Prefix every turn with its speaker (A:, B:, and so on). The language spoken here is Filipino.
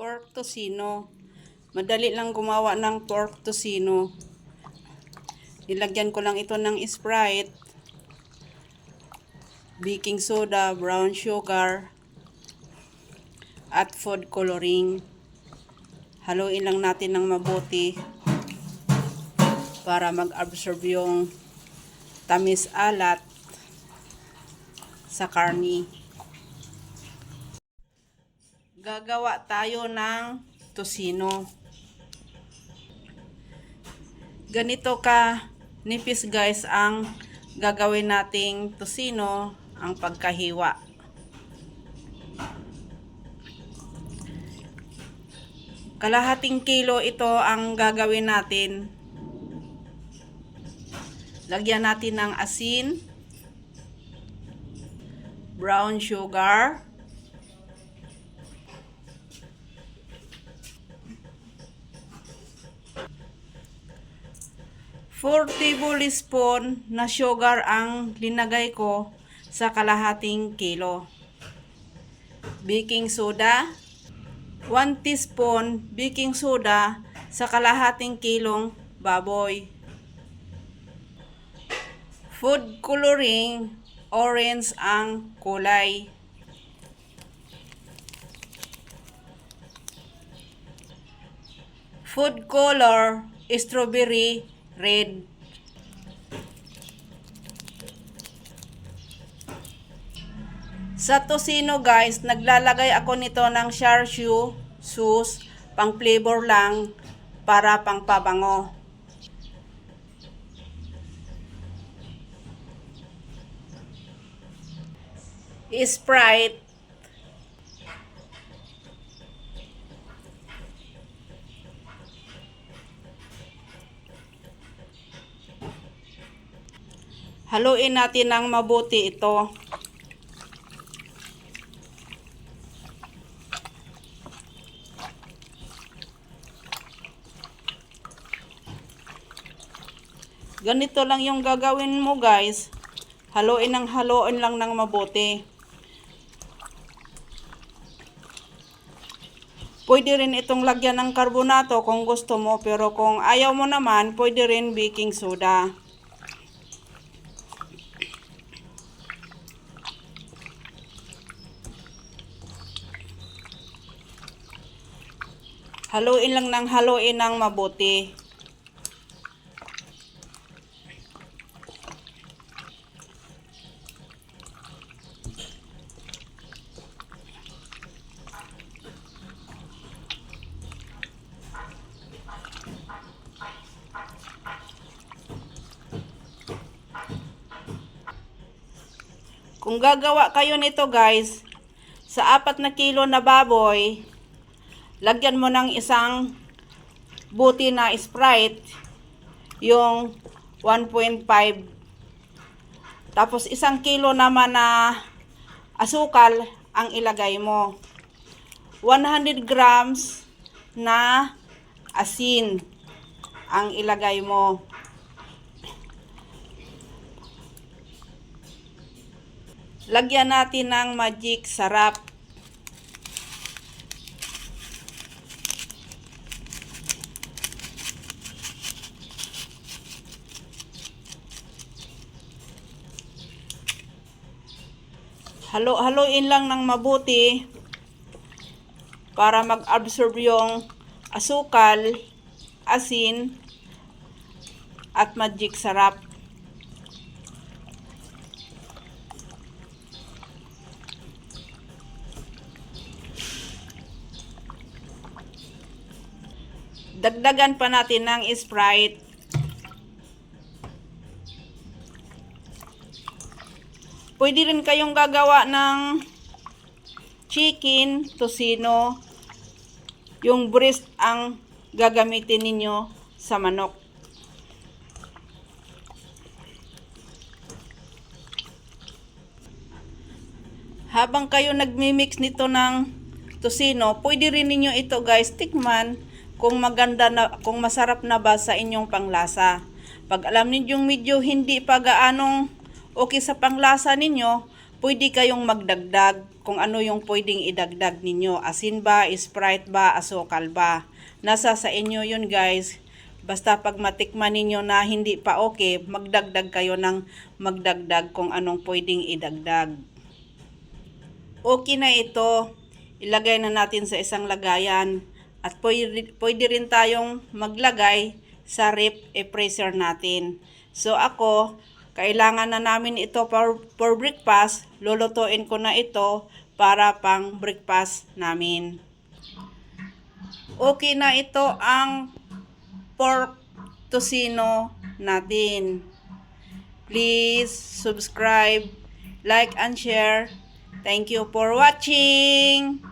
A: pork tocino. Madali lang gumawa ng pork tocino. Nilagyan ko lang ito ng Sprite, baking soda, brown sugar, at food coloring. Haluin lang natin ng mabuti para mag-absorb yung tamis alat sa karni. Gagawa tayo ng tosino. Ganito ka nipis guys ang gagawin nating tosino ang pagkahiwa. Kalahating kilo ito ang gagawin natin. Lagyan natin ng asin, brown sugar, Four tablespoon na sugar ang linagay ko sa kalahating kilo. Baking soda, 1 teaspoon baking soda sa kalahating kilong baboy. Food coloring, orange ang kulay. Food color, strawberry, red. Sa tosino guys, naglalagay ako nito ng char siu, sauce, pang flavor lang, para pang pabango. Sprite. Haluin natin ng mabuti ito. Ganito lang yung gagawin mo guys. Haluin ng haluin lang ng mabuti. Pwede rin itong lagyan ng karbonato kung gusto mo. Pero kung ayaw mo naman, pwede rin baking soda. Haluin lang ng haluin ng mabuti. Kung gagawa kayo nito guys, sa apat na kilo na baboy, lagyan mo ng isang buti na Sprite, yung 1.5. Tapos isang kilo naman na asukal ang ilagay mo. 100 grams na asin ang ilagay mo. Lagyan natin ng magic sarap. Halo-haloin lang ng mabuti para mag-absorb yung asukal, asin, at magic sarap. Dagdagan pa natin ng Sprite. Pwede rin kayong gagawa ng chicken, tosino, yung breast ang gagamitin ninyo sa manok. Habang kayo nagmi-mix nito ng tosino, pwede rin ninyo ito guys tikman kung maganda na kung masarap na ba sa inyong panglasa. Pag alam ninyong medyo hindi pa gaanong okay sa panglasa ninyo, pwede kayong magdagdag. kung ano yung pwedeng idagdag ninyo. Asin ba, Sprite ba, asukal ba. Nasa sa inyo yun guys. Basta pag matikman ninyo na hindi pa okay, magdagdag kayo ng magdagdag kung anong pwedeng idagdag. Okay na ito. Ilagay na natin sa isang lagayan. At pwede, pwede rin tayong maglagay sa rip e freezer natin. So ako, kailangan na namin ito for, for breakfast. Lulutuin ko na ito para pang breakfast namin. Okay na ito ang pork tocino natin. Please subscribe, like, and share. Thank you for watching.